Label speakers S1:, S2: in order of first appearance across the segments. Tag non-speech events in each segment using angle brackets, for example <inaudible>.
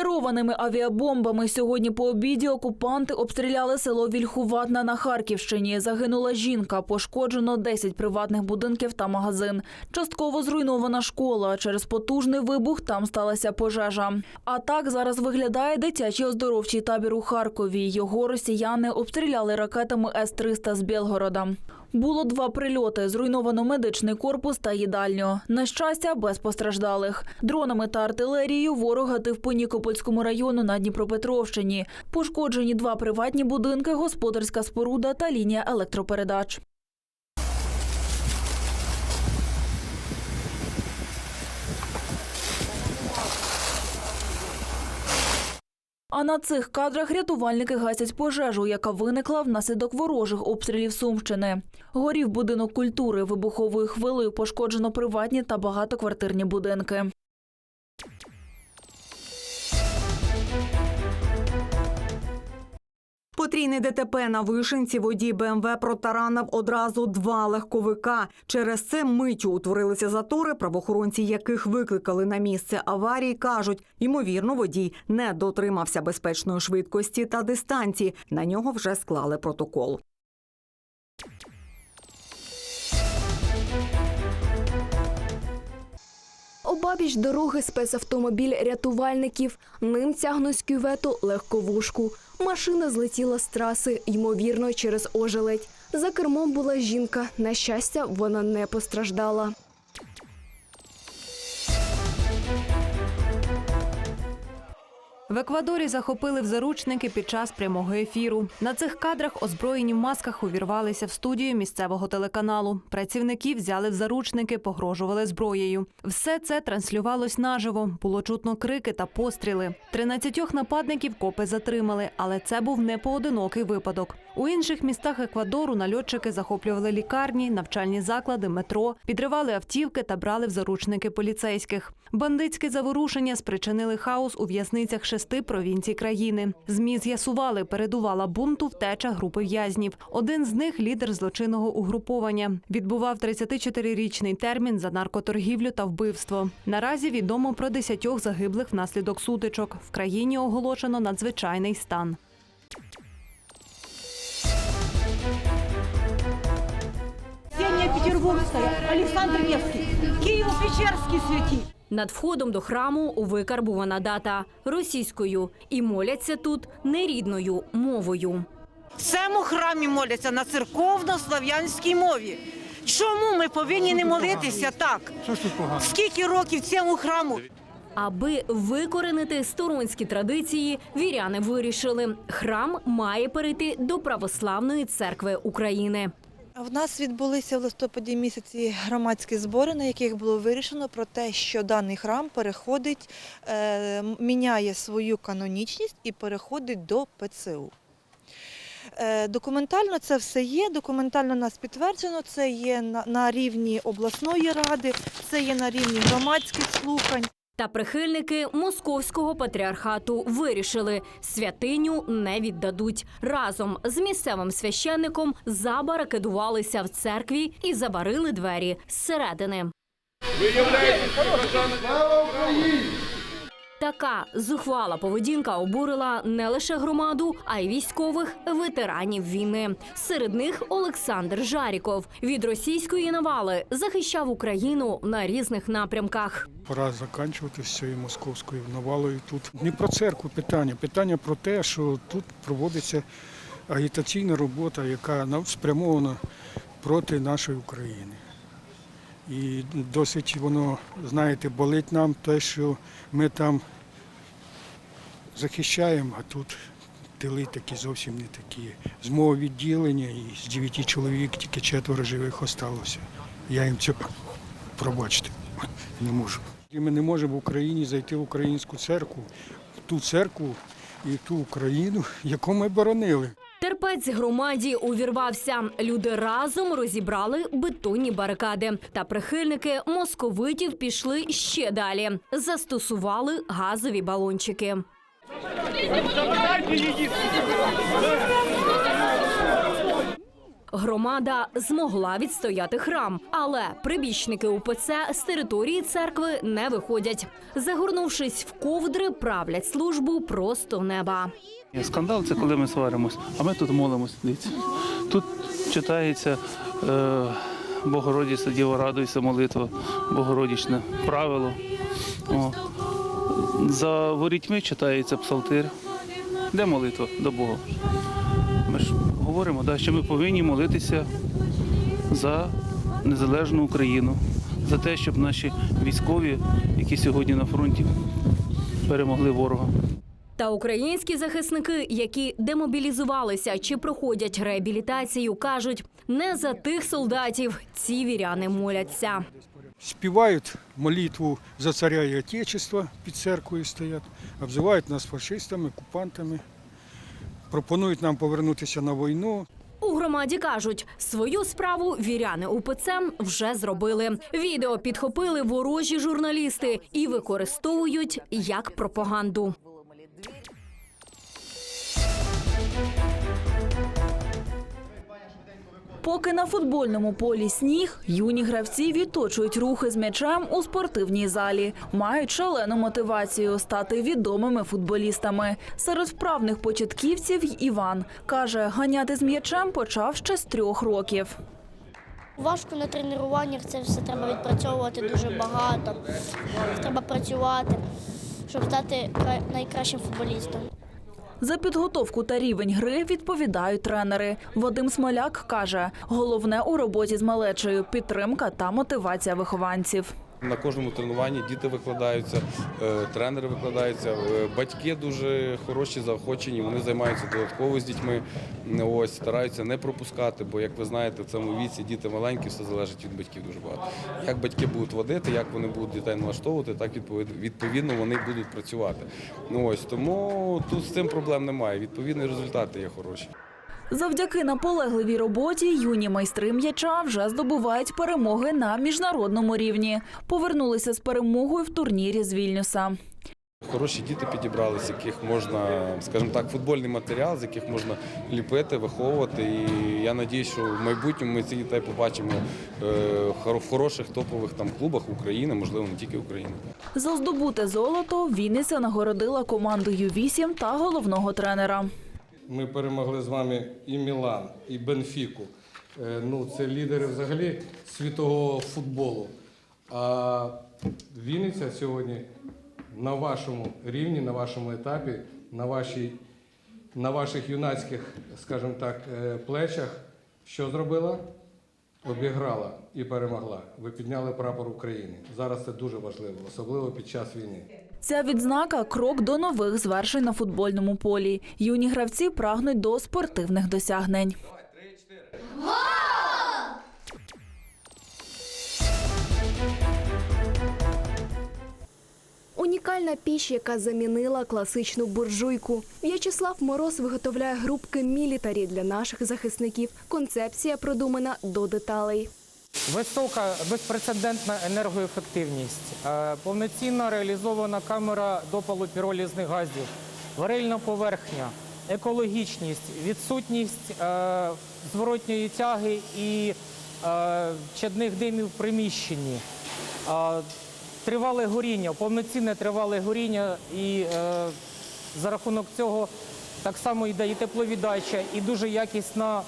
S1: Керованими авіабомбами сьогодні по обіді окупанти обстріляли село Вільхуватна на Харківщині. Загинула жінка, пошкоджено 10 приватних будинків та магазин. Частково зруйнована школа. Через потужний вибух там сталася пожежа. А так зараз виглядає дитячий оздоровчий табір у Харкові. Його росіяни обстріляли ракетами С-300 з Білгорода. Було два прильоти. Зруйновано медичний корпус та їдальню. На щастя, без постраждалих. Дронами та артилерією ворог гатив по Нікопольському району на Дніпропетровщині. Пошкоджені два приватні будинки, господарська споруда та лінія електропередач. А на цих кадрах рятувальники гасять пожежу, яка виникла внаслідок ворожих обстрілів Сумщини. Горів будинок культури. Вибуховою хвилею пошкоджено приватні та багатоквартирні будинки.
S2: Потрійне ДТП на вишенці водій БМВ протаранив одразу два легковика. Через це миттю утворилися затори, правоохоронці яких викликали на місце аварії, кажуть, ймовірно, водій не дотримався безпечної швидкості та дистанції. На нього вже склали протокол.
S3: Обабіч дороги спецавтомобіль рятувальників. Ним тягнуть кювету легковушку. Машина злетіла з траси, ймовірно, через ожеледь. За кермом була жінка. На щастя, вона не постраждала.
S4: В Еквадорі захопили в заручники під час прямого ефіру. На цих кадрах озброєні в масках увірвалися в студію місцевого телеканалу. Працівників взяли в заручники, погрожували зброєю. Все це транслювалось наживо. Було чутно крики та постріли. Тринадцятьох нападників копи затримали, але це був не поодинокий випадок. У інших містах Еквадору нальотчики захоплювали лікарні, навчальні заклади, метро, підривали автівки та брали в заручники поліцейських. Бандитські заворушення спричинили хаос у в'язницях шести провінцій країни. ЗМІ з'ясували, передувала бунту втеча групи в'язнів. Один з них лідер злочинного угруповання. Відбував 34-річний термін за наркоторгівлю та вбивство. Наразі відомо про десятьох загиблих внаслідок сутичок. В країні оголошено надзвичайний стан.
S5: Петербургская, Александр Невский, Киево-Печерский святитель.
S6: Над входом до храму викарбувана дата російською і моляться тут нерідною мовою.
S5: В цьому храмі моляться на церковно-слав'янській мові. Чому ми повинні не молитися так? Скільки років цьому храму?
S6: Аби викоренити сторонські традиції, віряни вирішили, храм має перейти до православної церкви України.
S7: В нас відбулися в листопаді місяці громадські збори, на яких було вирішено про те, що даний храм переходить, е, міняє свою канонічність і переходить до ПЦУ. Е, Документально це все є, документально нас підтверджено, це є на, на рівні обласної ради, це є на рівні громадських слухань.
S6: Та прихильники московського патріархату вирішили, святиню не віддадуть. Разом з місцевим священником забаракадувалися в церкві і забарили двері зсередини. Така зухвала поведінка обурила не лише громаду, а й військових ветеранів війни. Серед них Олександр Жаріков від російської навали захищав Україну на різних напрямках.
S8: Пора закінчувати з цією московською навалою тут. Не про церкву питання, питання про те, що тут проводиться агітаційна робота, яка спрямована проти нашої України. І досить воно, знаєте, болить нам те, що ми там захищаємо, а тут тили такі зовсім не такі. З мого відділення і з дев'яти чоловік тільки четверо живих осталося. Я їм це пробачити не можу. І ми не можемо в Україні зайти в українську церкву, в ту церкву і ту Україну, яку ми боронили.
S6: Терпець громаді увірвався. Люди разом розібрали бетонні барикади. Та прихильники московитів пішли ще далі. Застосували газові балончики. Громада змогла відстояти храм, але прибічники УПЦ з території церкви не виходять. Загорнувшись в ковдри, правлять службу просто неба.
S9: Скандал це коли ми сваримось, а ми тут молимось. Дивіться. Тут читається е, Богородиця, Діва радуйся, молитва, Богородічне правило. О. За ворітьми читається псалтир. Де молитва до Бога? Говоримо, да, що ми повинні молитися за незалежну Україну, за те, щоб наші військові, які сьогодні на фронті, перемогли ворога.
S6: Та українські захисники, які демобілізувалися чи проходять реабілітацію, кажуть, не за тих солдатів ці віряни моляться.
S8: Співають молитву за царя і Отечества, під церквою стоять, обзивають нас фашистами, окупантами, пропонують нам повернутися на війну.
S6: У громаді кажуть, свою справу віряни УПЦ вже зробили. Відео підхопили ворожі журналісти і використовують як пропаганду.
S1: Поки на футбольному полі сніг, юні гравці відточують рухи з м'ячем у спортивній залі. Мають шалену мотивацію стати відомими футболістами. Серед вправних початківців Іван каже, ганяти з м'ячем почав ще з трьох років.
S10: Важко на тренуваннях це все треба відпрацьовувати дуже багато. Треба працювати, щоб стати найкращим футболістом.
S1: За підготовку та рівень гри відповідають тренери. Вадим Смоляк каже, головне у роботі з малечею підтримка та мотивація вихованців.
S11: На кожному тренуванні діти викладаються, е, тренери викладаються, е, батьки дуже хороші, заохочені. Вони займаються додатково з дітьми. Ось стараються не пропускати, бо як ви знаєте, в цьому віці діти маленькі, все залежить від батьків дуже багато. Як батьки будуть водити, як вони будуть дітей налаштовувати, так відповідно, вони будуть працювати. Ну ось тому тут з цим проблем немає. Відповідні результати є хороші.
S1: Завдяки наполегливій роботі юні майстри м'яча вже здобувають перемоги на міжнародному рівні. Повернулися з перемогою в турнірі з Вільнюса.
S11: Хороші діти підібрали, з яких можна, скажімо так, футбольний матеріал, з яких можна ліпити, виховувати. І я надіюсь, що в майбутньому ми ці дітей побачимо е, в хороших топових там клубах України, можливо, не тільки України.
S1: За здобуте золото Вінниця нагородила команду Ю-8 та головного тренера.
S12: Ми перемогли з вами і Мілан, і Бенфіку. Е, Ну, це лідери взагалі світового футболу. А Вінниця сьогодні на вашому рівні, на вашому етапі, на, вашій, на ваших юнацьких, скажімо так, е, плечах, що зробила? Обіграла і перемогла. Ви підняли прапор України. Зараз це дуже важливо, особливо під час війни.
S1: Ця відзнака крок до нових звершень на футбольному полі. Юні гравці прагнуть до спортивних досягнень.
S3: Унікальна піч, яка замінила класичну буржуйку. В'ячеслав Мороз виготовляє грубки мілітарі для наших захисників. Концепція продумана до деталей.
S13: Висока безпрецедентна енергоефективність, е, повноцінно реалізована камера допалу піролізних газів, варильна поверхня, екологічність, відсутність е, зворотньої тяги і е, чадних димів в приміщенні, тривале горіння, повноцінне тривале горіння, і за рахунок цього так само йде і тепловіддача, і дуже якісна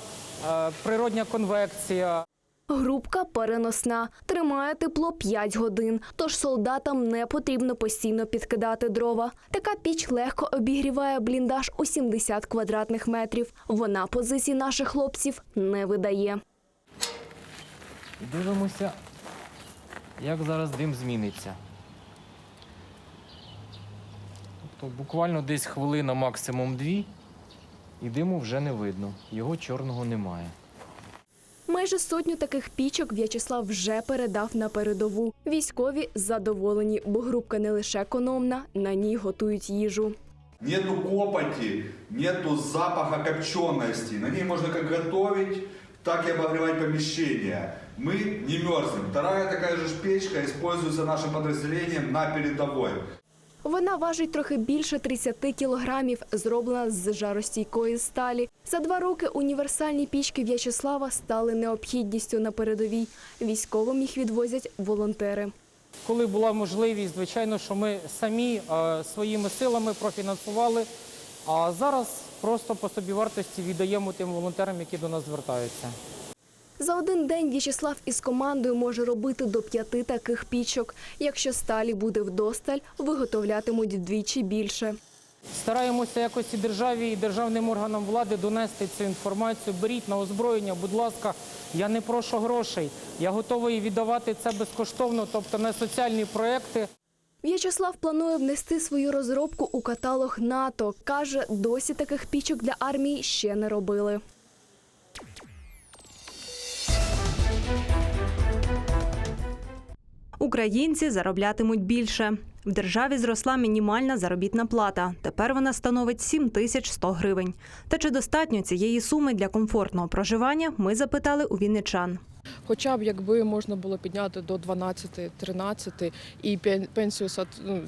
S13: природня конвекція.
S3: Грубка переносна, тримає тепло 5 годин, тож солдатам не потрібно постійно підкидати дрова. Така піч легко обігріває бліндаж у 70 квадратних метрів. Вона позицій наших хлопців не видає.
S13: Дивимося, як зараз дим зміниться. Тобто буквально десь хвилина, максимум дві, і диму вже не видно. Його чорного немає.
S3: Майже сотню таких пічок В'ячеслав вже передав на передову. Військові задоволені, бо грубка не лише економна, на ній готують їжу.
S14: Нету копоти, нету запаха копчености. На ней можно как готовить, так и обогревать помещение. Мы не мерзнем. Вторая такая же ж печка используется нашим подразделением на передовой.
S3: Вона важить трохи більше 30 кілограмів, зроблена з жаростійкої сталі. За два роки універсальні пічки В'ячеслава стали необхідністю на передовій. Військовим їх відвозять волонтери.
S13: Коли була можливість, звичайно, що ми самі е, своїми силами профінансували, а зараз просто по собівартості віддаємо тим волонтерам, які до нас звертаються.
S3: За один день В'ячеслав із командою може робити до п'яти таких пічок. Якщо сталі буде вдосталь, виготовлятимуть вдвічі більше.
S13: Стараємося якось і державі, і державним органам влади донести цю інформацію. Беріть на озброєння, будь ласка, я не прошу грошей. Я готовий віддавати це безкоштовно, тобто на соціальні проекти.
S3: В'ячеслав планує внести свою розробку у каталог НАТО. Каже, досі таких пічок для армії ще не робили.
S4: Українці зароблятимуть більше. В державі зросла мінімальна заробітна плата. Тепер вона становить 7100 гривень. Та чи достатньо цієї суми для комфортного проживання? Ми запитали у вінничан.
S15: Хоча б якби можна було підняти до 12-13 і пенсію ну,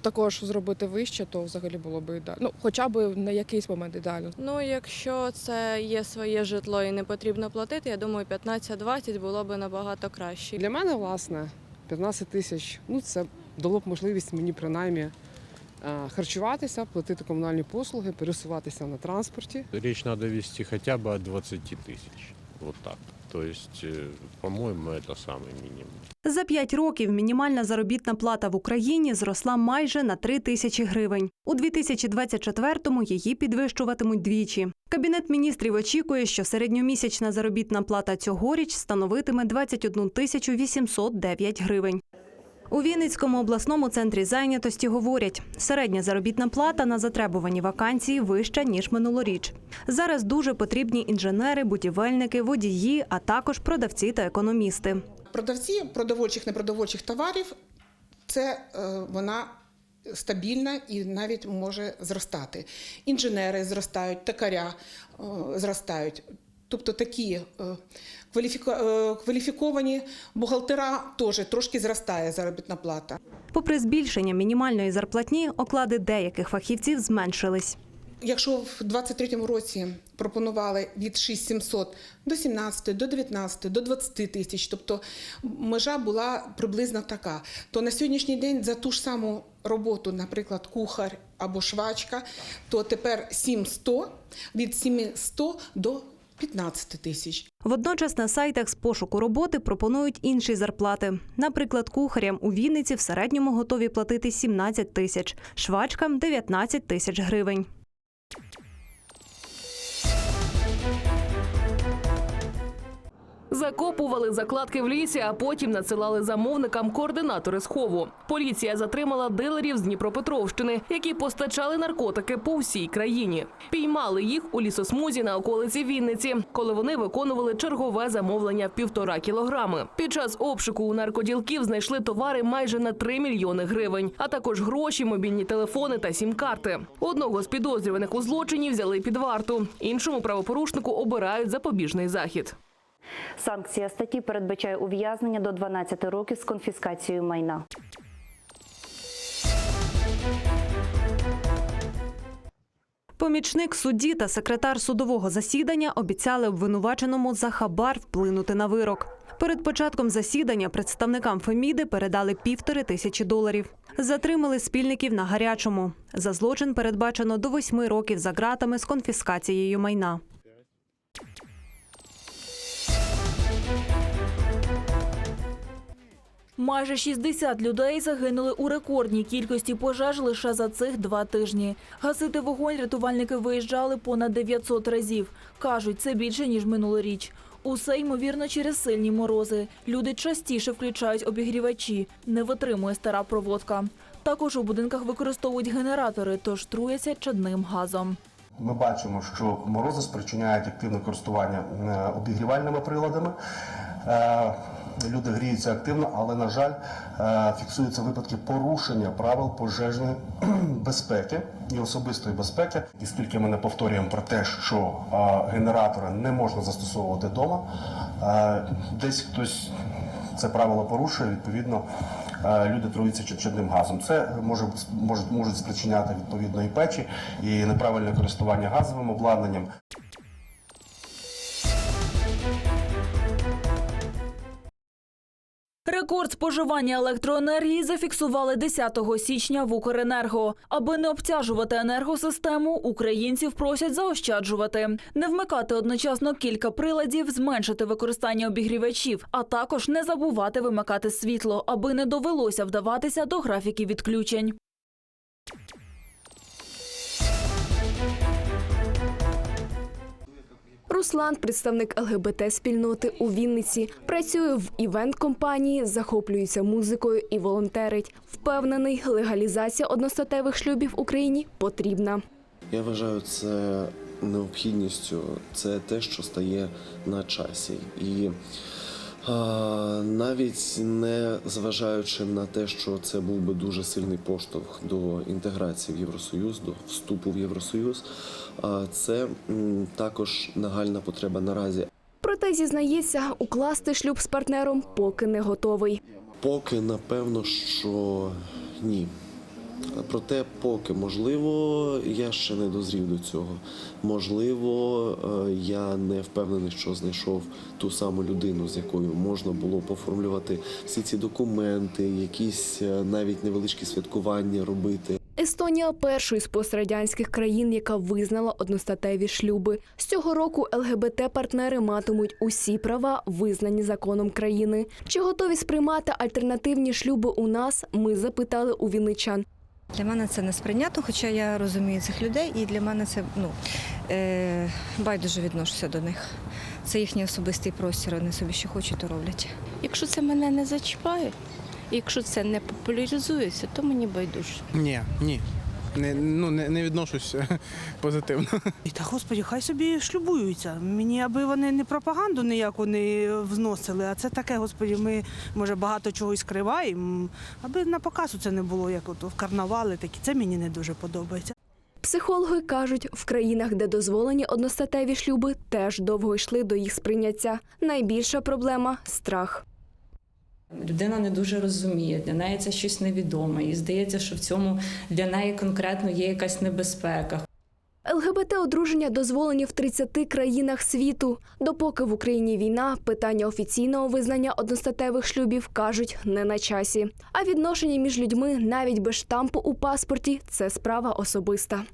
S15: також зробити вище, то взагалі було б ідеально. Ну, хоча б на якийсь момент ідеально.
S16: Ну, якщо це є своє житло і не потрібно платити, я думаю, 15-20 було б набагато краще.
S17: Для мене, власне, 15 тисяч ну це дало б можливість мені принаймні е, харчуватися, платити комунальні послуги, пересуватися на транспорті.
S18: Речь надо вести хотя бы от 20 тысяч. Вот так. То есть, э, по-моему, это самый минимум.
S4: За п'ять років мінімальна заробітна плата в Україні зросла майже на 3 тисячі гривень. У 2024-му її підвищуватимуть двічі. Кабінет міністрів очікує, що середньомісячна заробітна плата цьогоріч становитиме 21 тисячу 809 гривень. У Вінницькому обласному центрі зайнятості говорять, середня заробітна плата на затребувані вакансії вища ніж минулоріч. Зараз дуже потрібні інженери, будівельники, водії, а також продавці та економісти.
S19: Продавці продовольчих непродовольчих товарів це е, вона стабільна і навіть може зростати. Інженери зростають, токаря е, зростають. Тобто такі е, е, кваліфіковані бухгалтера теж трошки зростає заробітна плата.
S4: Попри збільшення мінімальної зарплатні, оклади деяких фахівців зменшились.
S19: Якщо в 2023 році пропонували від 6700 до 17, до 19, до 20 тисяч, тобто межа була приблизно така, то на сьогоднішній день за ту ж саму роботу, наприклад, кухар або швачка, то тепер 7100, від 7100 до 15 тисяч.
S4: Водночас на сайтах з пошуку роботи пропонують інші зарплати. Наприклад, кухарям у Вінниці в середньому готові платити 17 тисяч, швачкам 19 тисяч гривень.
S20: Закопували закладки в лісі, а потім надсилали замовникам координатори схову. Поліція затримала дилерів з Дніпропетровщини, які постачали наркотики по всій країні. Піймали їх у лісосмузі на околиці Вінниці, коли вони виконували чергове замовлення в півтора кілограми. Під час обшуку у наркоділків знайшли товари майже на 3 мільйони гривень, а також гроші, мобільні телефони та сім-карти. Одного з підозрюваних у злочині взяли під варту, іншому правопорушнику обирають запобіжний захід.
S21: Санкція статті передбачає ув'язнення до 12 років з конфіскацією майна.
S4: Помічник судді та секретар судового засідання обіцяли обвинуваченому за хабар вплинути на вирок. Перед початком засідання представникам Феміди передали півтори тисячі доларів. Затримали спільників на гарячому. За злочин передбачено до восьми років за ґратами з конфіскацією майна.
S1: Майже 60 людей загинули у рекордній кількості пожеж лише за цих два тижні. Гасити вогонь рятувальники виїжджали понад 900 разів. Кажуть, це більше ніж минулоріч. Усе ймовірно через сильні морози. Люди частіше включають обігрівачі, не витримує стара проводка. Також у будинках використовують генератори, тож труяться чадним газом.
S22: Ми бачимо, що морози спричиняють активне користування е, обігрівальними приладами. Е, Люди гріються активно, але, на жаль, е, фіксуються випадки порушення правил пожежної <clears throat> безпеки і особистої безпеки. І скільки ми не повторюємо про те, що е, генератори не можна застосовувати вдома, десь хтось це правило порушує, відповідно люди труються чадним газом. Це може може можуть спричиняти відповідно і печі, і неправильне користування газовим обладнанням.
S1: Рекорд споживання електроенергії зафіксували 10 січня в Укренерго. Аби не обтяжувати енергосистему, українців просять заощаджувати, не вмикати одночасно кілька приладів, зменшити використання обігрівачів, а також не забувати вимикати світло, аби не довелося вдаватися до графіків відключень.
S3: Руслан, представник ЛГБТ-спільноти у Вінниці, працює в івент-компанії, захоплюється музикою і волонтерить. Впевнений, легалізація одностатевих шлюбів в Україні потрібна.
S23: Я вважаю це необхідністю, це те, що стає на часі. І навіть не зважаючи на те, що це був би дуже сильний поштовх до інтеграції в Євросоюз, до вступу в Євросоюз, це також нагальна потреба наразі.
S3: Проте зізнається, укласти шлюб з партнером поки не готовий.
S23: Поки напевно, що ні. Проте, поки можливо, я ще не дозрів до цього. Можливо, е, я не впевнений, що знайшов ту саму людину, з якою можна було поформлювати всі ці документи, якісь е, навіть невеличкі святкування робити.
S3: Естонія першою з пострадянських країн, яка визнала одностатеві шлюби. З цього року ЛГБТ-партнери матимуть усі права, визнані законом країни. Чи готові сприймати альтернативні шлюби у нас? Ми запитали у вінничан.
S24: Для мене це не сприйнято, хоча я розумію цих людей, і для мене це ну, е, байдуже відношуся до них. Це їхній особистий простір, вони собі що хочуть, то роблять.
S25: Якщо це мене не зачіпає, якщо це не популяризується, то мені байдуже.
S26: Ні, ні. Не, ну, не, не відношусь <laughs> позитивно.
S27: І та господі, хай собі шлюбуються. Мені аби вони не пропаганду ніяку не вносили, а це таке, господі, ми може багато чого і скриваємо. Аби на показу це не було, як от в карнавали такі. Це мені не дуже подобається.
S3: Психологи кажуть, в країнах, де дозволені одностатеві шлюби, теж довго йшли до їх сприйняття. Найбільша проблема страх.
S28: Людина не дуже розуміє, для неї це щось невідоме, і здається, що в цьому для неї конкретно є якась небезпека.
S3: ЛГБТ-одруження дозволені в 30 країнах світу. Допоки в Україні війна, питання офіційного визнання одностатевих шлюбів кажуть не на часі. А відношення між людьми навіть без штампу у паспорті це справа особиста.